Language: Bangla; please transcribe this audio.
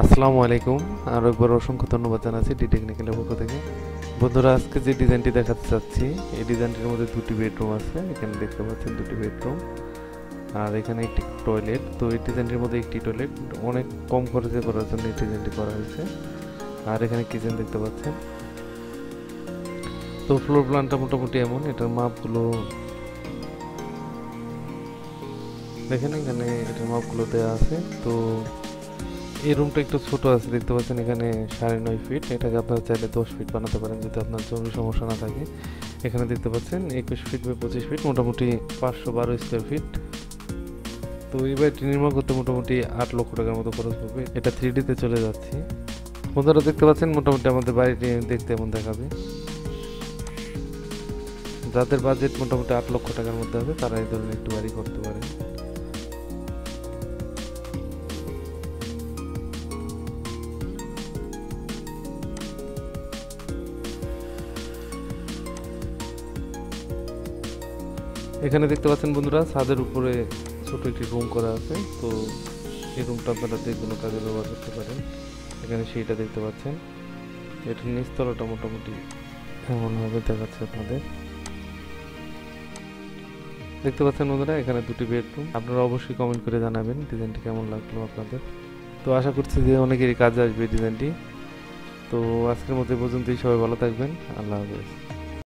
আসসালামু আলাইকুম। আরও একবার অসংখ্য ধন্যবাদ জানাচ্ছি ডি টেকনিক্যালের পক্ষ থেকে। বন্ধুরা, আজকে যে ডিজাইনটি দেখাতে চাচ্ছি, এই ডিজাইনটির মধ্যে দুটি বেডরুম আছে। এখানে দেখতে পাচ্ছেন দুটি বেডরুম আর এখানে একটি টয়লেট তো এই ডিজাইনটির মধ্যে একটি টয়লেট অনেক কম খরচে করার জন্য এই ডিজাইনটি করা হয়েছে। আর এখানে কিচেন দেখতে পাচ্ছেন। তো ফ্লোর প্ল্যানটা মোটামুটি এমন, এটার মাপগুলো দেখেন এখানে এটার মাপগুলো দেওয়া আছে। তো এই রুমটা একটু ছোট আছে, দেখতে পাচ্ছেন এখানে সাড়ে নয় ফিট এটাকে আপনারা চাইলে দশ ফিট বানাতে পারেন যদি আপনার জমি সমস্যা না থাকে। এখানে দেখতে পাচ্ছেন একুশ ফিট বা পঁচিশ ফিট মোটামুটি পাঁচশো বারো স্কোয়ার ফিট তো এই বাড়িটি নির্মাণ করতে মোটামুটি আট লক্ষ টাকার মতো খরচ পড়বে এটা থ্রি ডিতে চলে যাচ্ছি। বন্ধুরা দেখতে পাচ্ছেন মোটামুটি আমাদের বাড়িটি দেখতে এমন দেখাবে। যাদের বাজেট মোটামুটি আট লক্ষ টাকার মধ্যে হবে, তারা এই ধরনের একটু বাড়ি করতে পারে এখানে দেখতে পাচ্ছেন বন্ধুরা, ছাদের উপরে ছোট একটি রুম করা আছে। তো এই রুমটা আপনারা যে কোনো কাজে ব্যবহার করতে পারেন। এখানে সেইটা দেখতে পাচ্ছেন। এটার নিচতলাটা মোটামুটি এমনভাবে দেখাচ্ছে আপনাদের। দেখতে পাচ্ছেন বন্ধুরা, এখানে দুটি বেডরুম আপনারা অবশ্যই কমেন্ট করে জানাবেন ডিজাইনটি কেমন লাগল আপনাদের। তো আশা করছি যে অনেকেরই কাজে আসবে ডিজাইনটি তো আজকের মধ্যে পর্যন্তই, সবাই ভালো থাকবেন। আল্লাহ হাফেজ।